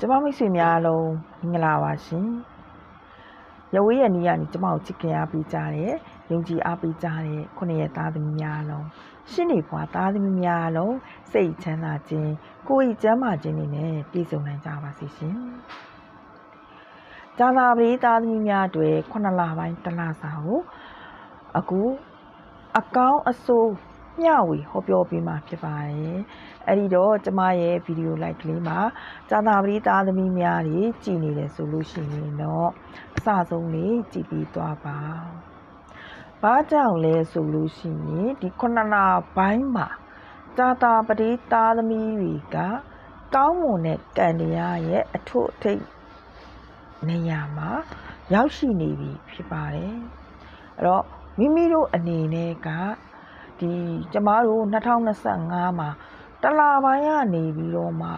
ကျမမိတ်ဆွေများအလုံးမင်္ဂလာပါရှင်။ရဝေးရနီးကနေကျမကိုချစ်ခင်အားပေးကြတဲ့ယုံကြည်အားပေးကြတဲ့ခုနှစ်ရက်သားသမီးများအလုံးရှင်းနေဘွားသားသမီးများအလုံးစိတ်ချမ်းသာခြင်းကိုယ်ဤကျမ်းမာခြင်းတွေနဲ့ပြည့်စုံနိုင်ကြပါစေရှင်။ဇာတာပရိသားသမီးများတွေခုနှစ်လပိုင်းတစ်လစာကိုအခုအကောင်းအဆိုး မျှဝေဟောပြောပေးမှာဖြစ်ပါတယ်။အဲ့ဒီတော့ကျမရဲ့ဗီဒီယိုလိုက်ကလေးမှာဇာတာပရိသားသမီးများတွေကြည်နေတယ်ဆိုလို့ရှိရင်တော့အစဆုံးလေးကြည်ပြီးသွားပါ။ဘာကြောင့်လဲဆိုလို့ရှိရင်ဒီခုနနာဘိုင်းမှာဇာတာပရိသားသမီးတွေကကောင်းမွန်တဲ့ကံတရားရဲ့အထွတ်အထိပ်နေရာမှာရောက်ရှိနေပြီဖြစ်ပါတယ်။အဲ့တော့မိမိတို့အနေနဲ့က ဒီကျမတို့2025မှာတလပိုင်းကနေပြီးတော့မှ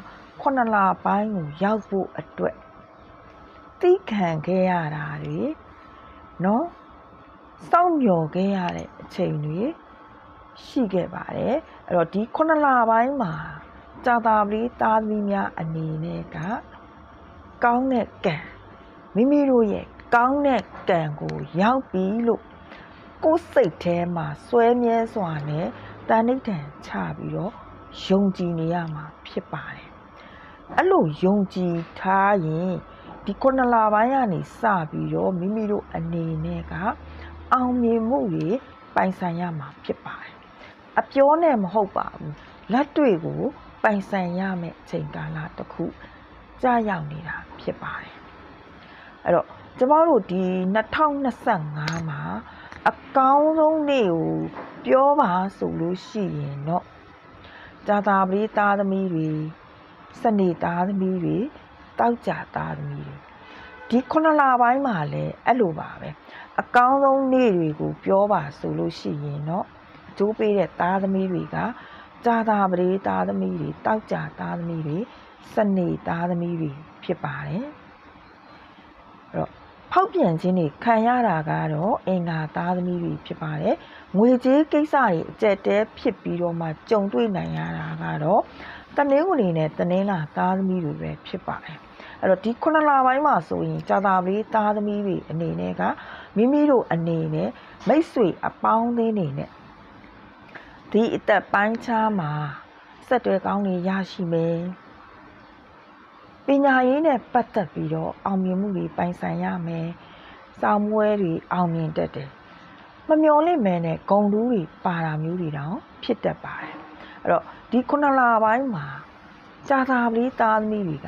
9လပိုင်းကိုရောက်ဖို့အတွက်သိခံခဲ့ရတာတွေเนาะစောင့်မျှော်ခဲ့ရတဲ့အချိန်တွေရှိခဲ့ပါတယ်အဲ့တော့ဒီ9လပိုင်းမှာကြာတာပリသားသမီးများအနေနဲ့ကကောင်းတဲ့ကံမိမိတို့ရဲ့ကောင်းတဲ့ကံကိုရောက်ပြီလို့ ကိုယ်စိတ်ထဲမှာစွဲမြဲစွာနဲ့တန်ဋိဌံချပြီးတော့ယုံကြည်နေရမှာဖြစ်ပါတယ်အဲ့လိုယုံကြည်ထားရင်ဒီခုနလပိုင်းကနေစပြီးတော့မိမိတို့အနေနဲ့ကအောင်မြင်မှုတွေပိုင်ဆိုင်ရမှာဖြစ်ပါတယ်အပြောနဲ့မဟုတ်ပါဘူးလက်တွေကိုပိုင်ဆိုင်ရမယ့်ချိန်ကာလတစ်ခုကြာရောက်နေတာဖြစ်ပါတယ်အဲ့တော့ကျမတို့ဒီ2025မှာ အကောင်းဆုံးနေ့ကိုပြောပါဆိုလို့ရှိရင်တော့ဇာတာပရိသားသမီးတွေစနေသားသမီးတွေတောက်ကြသားသမီးတွေဒီခုနလပိုင်းမှာလည်းအဲ့လိုပါပဲအကောင်းဆုံးနေ့တွေကိုပြောပါဆိုလို့ရှိရင်တော့အကျိုးပေးတဲ့သားသမီးတွေကဇာတာပရိသားသမီးတွေတောက်ကြသားသမီးတွေစနေသားသမီးတွေဖြစ်ပါတယ်အဲ့တော့ ဖောက်ပြန်ခြင်းတွေခံရတာကတော့အင်္ဂါသားသမီးတွေဖြစ်ပါတယ်။ငွေကြေးကိစ္စတွေအကျက်တဲဖြစ်ပြီးတော့မှကြုံတွေ့နိုင်ရတာကတော့တနင်္ဂနွေနဲ့တနင်္လာသားသမီးတွေပဲဖြစ်ပါတယ်။အဲ့တော့ဒီခုနလပိုင်းမှာဆိုရင်ကြာတာပလေးသားသမီးတွေအနေနဲ့ကမိမိတို့အနေနဲ့မိတ်ဆွေအပေါင်းအသင်းတွေနဲ့ဒီအသက်ပိုင်းခြားမှာဆက်တွဲကောင်းတွေရရှိမယ်။ပ ညာရေးနဲ့ပတ်သက်ပြီးတော့အောင်မြင်မှုတွေပိုင်ဆိုင်ရမယ်။စာမွဲတွေအောင်မြင်တတ်တယ်။မမျော်လင့်မဲနဲ့ဂုံတူးတွေပါတာမျိုးတွေတောင်ဖြစ်တတ်ပါတယ်။အဲ့တော့ဒီခုနလပိုင်းမှာကြာတာပလေးသားသမီးတွေက